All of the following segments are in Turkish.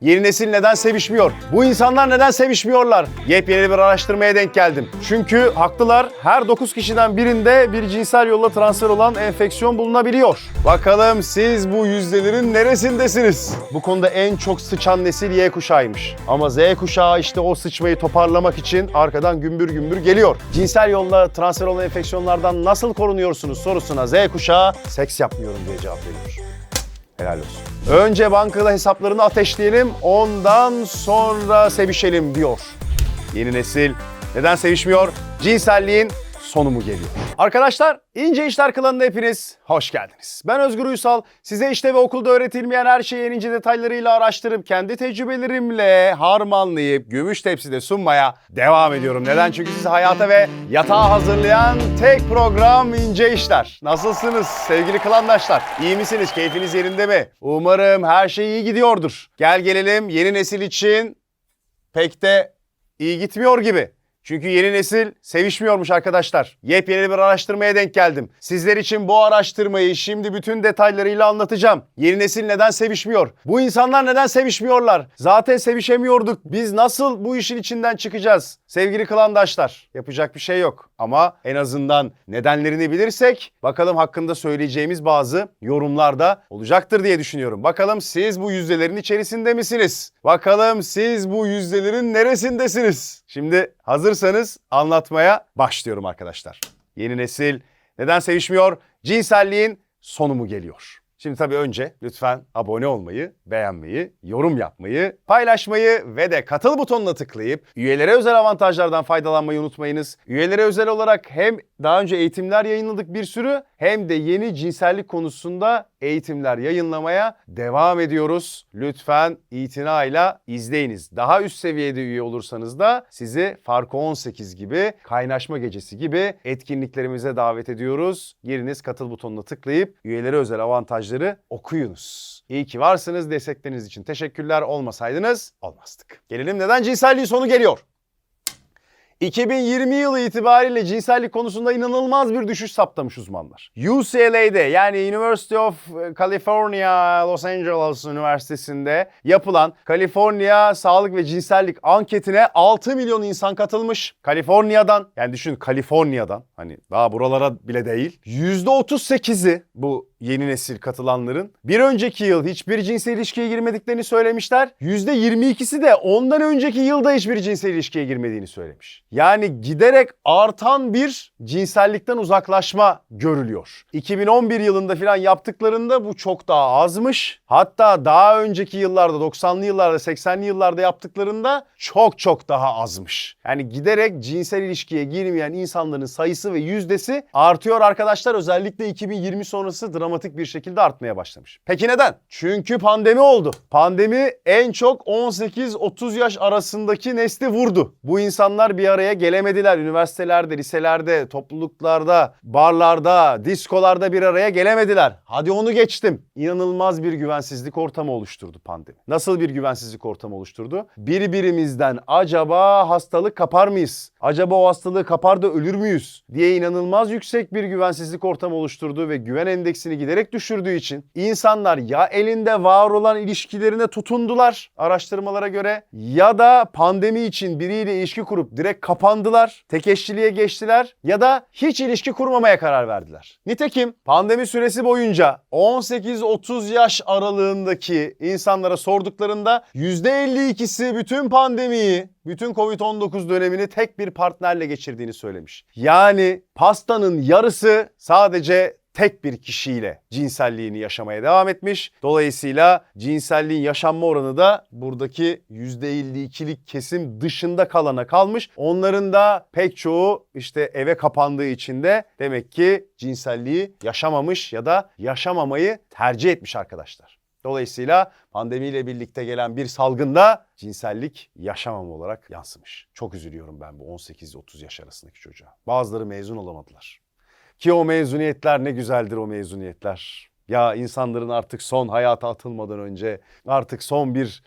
Yeni nesil neden sevişmiyor? Bu insanlar neden sevişmiyorlar? Yepyeni bir araştırmaya denk geldim. Çünkü haklılar her 9 kişiden birinde bir cinsel yolla transfer olan enfeksiyon bulunabiliyor. Bakalım siz bu yüzdelerin neresindesiniz? Bu konuda en çok sıçan nesil Y kuşağıymış. Ama Z kuşağı işte o sıçmayı toparlamak için arkadan gümbür gümbür geliyor. Cinsel yolla transfer olan enfeksiyonlardan nasıl korunuyorsunuz sorusuna Z kuşağı seks yapmıyorum diye cevap veriyor. Helal olsun. Önce bankada hesaplarını ateşleyelim, ondan sonra sevişelim diyor. Yeni nesil neden sevişmiyor? Cinselliğin sonu mu geliyor? Arkadaşlar, İnce İşler Klanı'na hepiniz hoş geldiniz. Ben Özgür Uysal. Size işte ve okulda öğretilmeyen her şeyi en ince detaylarıyla araştırıp kendi tecrübelerimle harmanlayıp gümüş tepside sunmaya devam ediyorum. Neden? Çünkü sizi hayata ve yatağa hazırlayan tek program İnce İşler. Nasılsınız sevgili klandaşlar? İyi misiniz? Keyfiniz yerinde mi? Umarım her şey iyi gidiyordur. Gel gelelim yeni nesil için pek de iyi gitmiyor gibi. Çünkü yeni nesil sevişmiyormuş arkadaşlar. Yepyeni bir araştırmaya denk geldim. Sizler için bu araştırmayı şimdi bütün detaylarıyla anlatacağım. Yeni nesil neden sevişmiyor? Bu insanlar neden sevişmiyorlar? Zaten sevişemiyorduk. Biz nasıl bu işin içinden çıkacağız? Sevgili klandaşlar, yapacak bir şey yok. Ama en azından nedenlerini bilirsek bakalım hakkında söyleyeceğimiz bazı yorumlar da olacaktır diye düşünüyorum. Bakalım siz bu yüzdelerin içerisinde misiniz? Bakalım siz bu yüzdelerin neresindesiniz? Şimdi hazırsanız anlatmaya başlıyorum arkadaşlar. Yeni nesil neden sevişmiyor? Cinselliğin sonu mu geliyor? Şimdi tabii önce lütfen abone olmayı, beğenmeyi, yorum yapmayı, paylaşmayı ve de katıl butonuna tıklayıp üyelere özel avantajlardan faydalanmayı unutmayınız. Üyelere özel olarak hem daha önce eğitimler yayınladık bir sürü hem de yeni cinsellik konusunda eğitimler yayınlamaya devam ediyoruz. Lütfen itinayla izleyiniz. Daha üst seviyede üye olursanız da sizi Farkı 18 gibi, kaynaşma gecesi gibi etkinliklerimize davet ediyoruz. Giriniz katıl butonuna tıklayıp üyelere özel avantajları okuyunuz. İyi ki varsınız. Destekleriniz için teşekkürler. Olmasaydınız olmazdık. Gelelim neden cinselliğin sonu geliyor? 2020 yılı itibariyle cinsellik konusunda inanılmaz bir düşüş saptamış uzmanlar. UCLA'de yani University of California Los Angeles Üniversitesi'nde yapılan Kaliforniya Sağlık ve Cinsellik anketine 6 milyon insan katılmış. Kaliforniya'dan yani düşün Kaliforniya'dan hani daha buralara bile değil. %38'i bu yeni nesil katılanların bir önceki yıl hiçbir cinsel ilişkiye girmediklerini söylemişler. %22'si de ondan önceki yılda hiçbir cinsel ilişkiye girmediğini söylemiş. Yani giderek artan bir cinsellikten uzaklaşma görülüyor. 2011 yılında falan yaptıklarında bu çok daha azmış. Hatta daha önceki yıllarda 90'lı yıllarda 80'li yıllarda yaptıklarında çok çok daha azmış. Yani giderek cinsel ilişkiye girmeyen insanların sayısı ve yüzdesi artıyor arkadaşlar. Özellikle 2020 sonrası dramatik bir şekilde artmaya başlamış. Peki neden? Çünkü pandemi oldu. Pandemi en çok 18-30 yaş arasındaki nesli vurdu. Bu insanlar bir araya gelemediler. Üniversitelerde, liselerde, topluluklarda, barlarda, diskolarda bir araya gelemediler. Hadi onu geçtim. İnanılmaz bir güvensizlik ortamı oluşturdu pandemi. Nasıl bir güvensizlik ortamı oluşturdu? Birbirimizden acaba hastalık kapar mıyız? Acaba o hastalığı kapar da ölür müyüz? diye inanılmaz yüksek bir güvensizlik ortamı oluşturdu ve güven endeksini giderek düşürdüğü için insanlar ya elinde var olan ilişkilerine tutundular araştırmalara göre ya da pandemi için biriyle ilişki kurup direkt kapandılar, tek eşliliğe geçtiler ya da hiç ilişki kurmamaya karar verdiler. Nitekim pandemi süresi boyunca 18-30 yaş aralığındaki insanlara sorduklarında %52'si bütün pandemiyi, bütün Covid-19 dönemini tek bir partnerle geçirdiğini söylemiş. Yani pastanın yarısı sadece tek bir kişiyle cinselliğini yaşamaya devam etmiş. Dolayısıyla cinselliğin yaşanma oranı da buradaki %52'lik kesim dışında kalana kalmış. Onların da pek çoğu işte eve kapandığı için de demek ki cinselliği yaşamamış ya da yaşamamayı tercih etmiş arkadaşlar. Dolayısıyla pandemiyle birlikte gelen bir salgında cinsellik yaşamama olarak yansımış. Çok üzülüyorum ben bu 18-30 yaş arasındaki çocuğa. Bazıları mezun olamadılar. Ki o mezuniyetler ne güzeldir o mezuniyetler. Ya insanların artık son hayata atılmadan önce artık son bir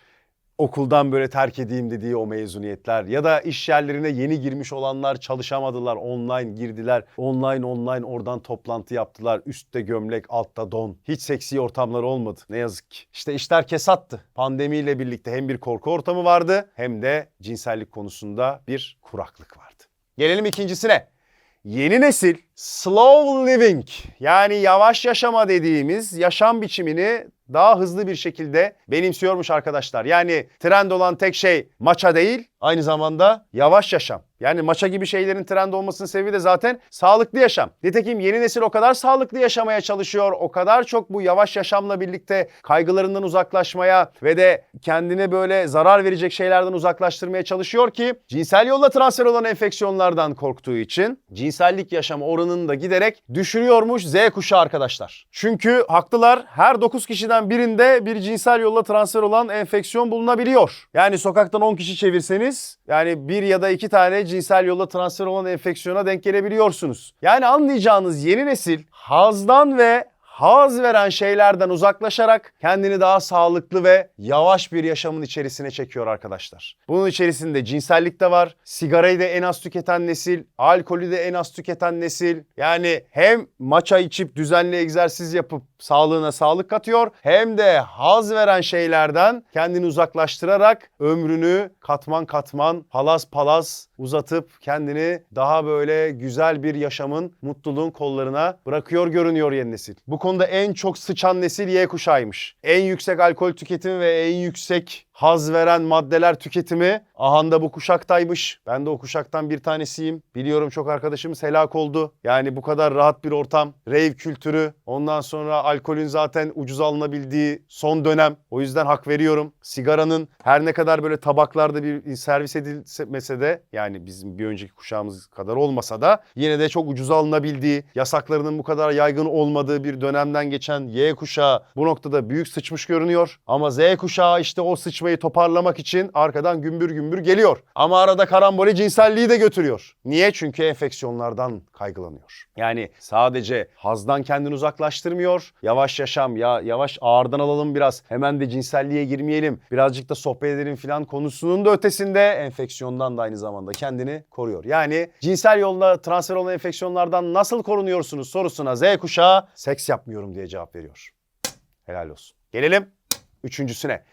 okuldan böyle terk edeyim dediği o mezuniyetler ya da iş yerlerine yeni girmiş olanlar çalışamadılar, online girdiler. Online online oradan toplantı yaptılar. Üstte gömlek, altta don. Hiç seksi ortamlar olmadı ne yazık ki. İşte işler kesattı. Pandemiyle birlikte hem bir korku ortamı vardı hem de cinsellik konusunda bir kuraklık vardı. Gelelim ikincisine. Yeni nesil slow living yani yavaş yaşama dediğimiz yaşam biçimini daha hızlı bir şekilde benimsiyormuş arkadaşlar. Yani trend olan tek şey maça değil aynı zamanda yavaş yaşam. Yani maça gibi şeylerin trend olmasının sebebi de zaten sağlıklı yaşam. Nitekim yeni nesil o kadar sağlıklı yaşamaya çalışıyor, o kadar çok bu yavaş yaşamla birlikte kaygılarından uzaklaşmaya ve de kendine böyle zarar verecek şeylerden uzaklaştırmaya çalışıyor ki cinsel yolla transfer olan enfeksiyonlardan korktuğu için cinsellik yaşamı oranını da giderek düşürüyormuş Z kuşağı arkadaşlar. Çünkü haklılar her 9 kişiden birinde bir cinsel yolla transfer olan enfeksiyon bulunabiliyor. Yani sokaktan 10 kişi çevirseniz yani bir ya da iki tane cinsel yolla transfer olan enfeksiyona denk gelebiliyorsunuz. Yani anlayacağınız yeni nesil hazdan ve haz veren şeylerden uzaklaşarak kendini daha sağlıklı ve yavaş bir yaşamın içerisine çekiyor arkadaşlar. Bunun içerisinde cinsellik de var, sigarayı da en az tüketen nesil, alkolü de en az tüketen nesil. Yani hem maça içip düzenli egzersiz yapıp sağlığına sağlık katıyor hem de haz veren şeylerden kendini uzaklaştırarak ömrünü katman katman palas palas uzatıp kendini daha böyle güzel bir yaşamın mutluluğun kollarına bırakıyor görünüyor yeni nesil. Bu konuda en çok sıçan nesil Y kuşağıymış. En yüksek alkol tüketimi ve en yüksek haz veren maddeler tüketimi ahanda bu kuşaktaymış. Ben de o kuşaktan bir tanesiyim. Biliyorum çok arkadaşımız helak oldu. Yani bu kadar rahat bir ortam, rave kültürü, ondan sonra alkolün zaten ucuz alınabildiği son dönem. O yüzden hak veriyorum. Sigaranın her ne kadar böyle tabaklarda bir servis edilmese de yani bizim bir önceki kuşağımız kadar olmasa da yine de çok ucuz alınabildiği, yasaklarının bu kadar yaygın olmadığı bir dönemden geçen Y kuşağı bu noktada büyük sıçmış görünüyor. Ama Z kuşağı işte o sıçmayı toparlamak için arkadan gümbür gümbür geliyor. Ama arada karambole cinselliği de götürüyor. Niye? Çünkü enfeksiyonlardan kaygılanıyor. Yani sadece hazdan kendini uzaklaştırmıyor. Yavaş yaşam ya yavaş ağırdan alalım biraz. Hemen de cinselliğe girmeyelim. Birazcık da sohbet edelim filan konusunun da ötesinde enfeksiyondan da aynı zamanda kendini koruyor. Yani cinsel yolla transfer olan enfeksiyonlardan nasıl korunuyorsunuz sorusuna Z kuşağı seks yapmıyorum diye cevap veriyor. Helal olsun. Gelelim üçüncüsüne.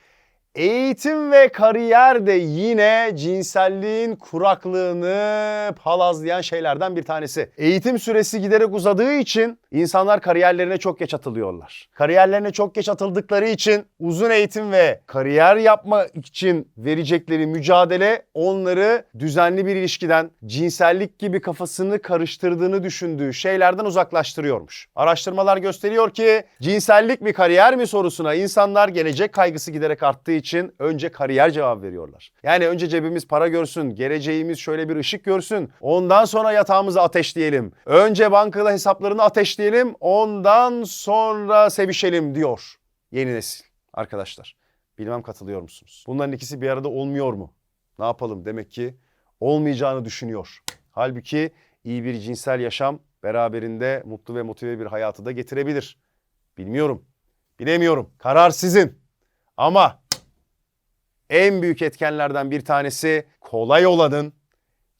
Eğitim ve kariyer de yine cinselliğin kuraklığını palazlayan şeylerden bir tanesi. Eğitim süresi giderek uzadığı için insanlar kariyerlerine çok geç atılıyorlar. Kariyerlerine çok geç atıldıkları için uzun eğitim ve kariyer yapmak için verecekleri mücadele onları düzenli bir ilişkiden cinsellik gibi kafasını karıştırdığını düşündüğü şeylerden uzaklaştırıyormuş. Araştırmalar gösteriyor ki cinsellik mi kariyer mi sorusuna insanlar gelecek kaygısı giderek arttığı için önce kariyer cevap veriyorlar. Yani önce cebimiz para görsün, geleceğimiz şöyle bir ışık görsün. Ondan sonra yatağımızı ateşleyelim. Önce bankada hesaplarını ateşleyelim, ondan sonra sevişelim diyor yeni nesil arkadaşlar. Bilmem katılıyor musunuz? Bunların ikisi bir arada olmuyor mu? Ne yapalım? Demek ki olmayacağını düşünüyor. Halbuki iyi bir cinsel yaşam beraberinde mutlu ve motive bir hayatı da getirebilir. Bilmiyorum. Bilemiyorum. Karar sizin. Ama en büyük etkenlerden bir tanesi kolay olanın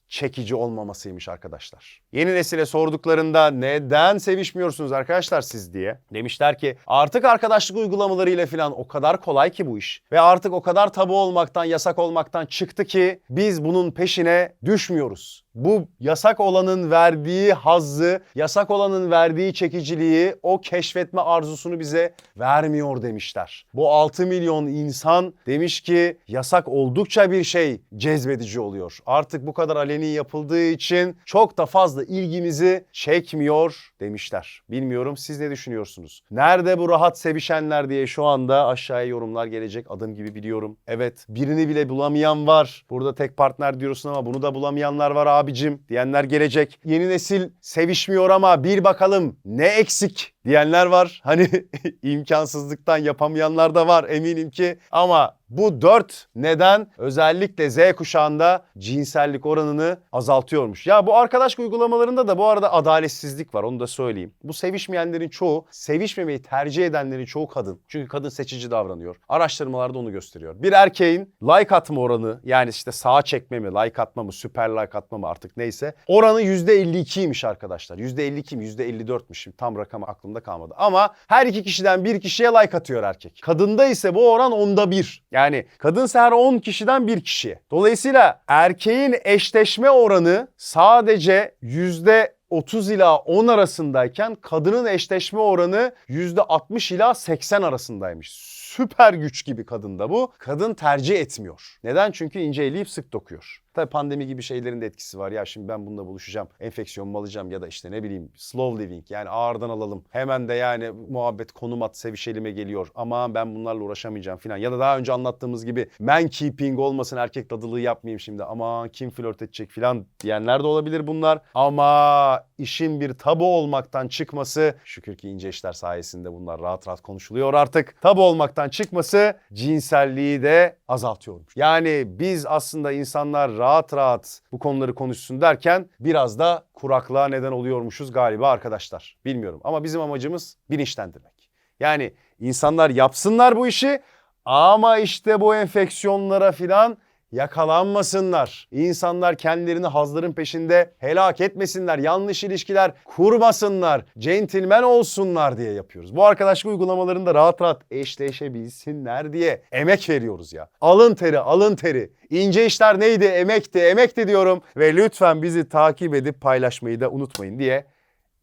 çekici olmamasıymış arkadaşlar. Yeni nesile sorduklarında neden sevişmiyorsunuz arkadaşlar siz diye demişler ki artık arkadaşlık uygulamalarıyla falan o kadar kolay ki bu iş ve artık o kadar tabu olmaktan yasak olmaktan çıktı ki biz bunun peşine düşmüyoruz. Bu yasak olanın verdiği hazzı, yasak olanın verdiği çekiciliği, o keşfetme arzusunu bize vermiyor demişler. Bu 6 milyon insan demiş ki yasak oldukça bir şey cezbedici oluyor. Artık bu kadar aleni yapıldığı için çok da fazla ilgimizi çekmiyor demişler. Bilmiyorum siz ne düşünüyorsunuz? Nerede bu rahat sevişenler diye şu anda aşağıya yorumlar gelecek adım gibi biliyorum. Evet birini bile bulamayan var. Burada tek partner diyorsun ama bunu da bulamayanlar var abicim diyenler gelecek. Yeni nesil sevişmiyor ama bir bakalım ne eksik diyenler var. Hani imkansızlıktan yapamayanlar da var eminim ki. Ama bu dört neden özellikle Z kuşağında cinsellik oranını azaltıyormuş. Ya bu arkadaş uygulamalarında da bu arada adaletsizlik var onu da söyleyeyim. Bu sevişmeyenlerin çoğu, sevişmemeyi tercih edenlerin çoğu kadın. Çünkü kadın seçici davranıyor. Araştırmalarda onu gösteriyor. Bir erkeğin like atma oranı yani işte sağa çekme mi, like atma mı, süper like atma mı artık neyse. Oranı %52'ymiş arkadaşlar. %52 mi, %54'müş. Şimdi tam rakam aklımda kalmadı. Ama her iki kişiden bir kişiye like atıyor erkek. Kadında ise bu oran onda bir. Yani kadınsa her 10 kişiden bir kişiye. Dolayısıyla erkeğin eşleşme oranı sadece yüzde 30 ila 10 arasındayken kadının eşleşme oranı %60 ila 80 arasındaymış. Süper güç gibi kadında bu. Kadın tercih etmiyor. Neden? Çünkü ince eleyip sık dokuyor. Tabii pandemi gibi şeylerin de etkisi var. Ya şimdi ben bununla buluşacağım, enfeksiyon mu alacağım ya da işte ne bileyim slow living yani ağırdan alalım. Hemen de yani muhabbet konum at sevişelime geliyor. Aman ben bunlarla uğraşamayacağım falan. Ya da daha önce anlattığımız gibi man keeping olmasın erkek dadılığı yapmayayım şimdi. Aman kim flört edecek falan diyenler de olabilir bunlar. Ama işin bir tabu olmaktan çıkması şükür ki ince işler sayesinde bunlar rahat rahat konuşuluyor artık. Tabu olmaktan çıkması cinselliği de azaltıyormuş. Yani biz aslında insanlar rahat rahat bu konuları konuşsun derken biraz da kuraklığa neden oluyormuşuz galiba arkadaşlar. Bilmiyorum ama bizim amacımız bilinçlendirmek. Yani insanlar yapsınlar bu işi ama işte bu enfeksiyonlara filan yakalanmasınlar. İnsanlar kendilerini hazların peşinde helak etmesinler. Yanlış ilişkiler kurmasınlar. Centilmen olsunlar diye yapıyoruz. Bu arkadaşlık uygulamalarında rahat rahat eşleşebilsinler diye emek veriyoruz ya. Alın teri, alın teri. İnce işler neydi? Emekti, emekti diyorum. Ve lütfen bizi takip edip paylaşmayı da unutmayın diye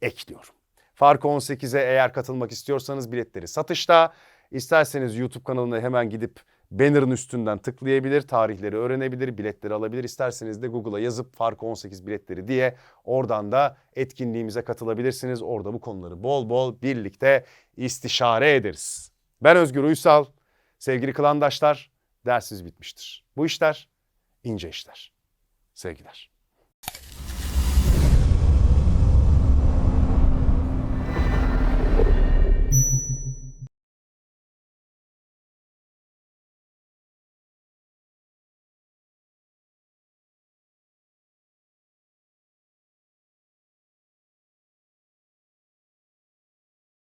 ekliyorum. Farkı 18'e eğer katılmak istiyorsanız biletleri satışta. İsterseniz YouTube kanalına hemen gidip banner'ın üstünden tıklayabilir, tarihleri öğrenebilir, biletleri alabilir. İsterseniz de Google'a yazıp Farkı 18 biletleri diye oradan da etkinliğimize katılabilirsiniz. Orada bu konuları bol bol birlikte istişare ederiz. Ben Özgür Uysal, sevgili klandaşlar, dersiniz bitmiştir. Bu işler ince işler. Sevgiler.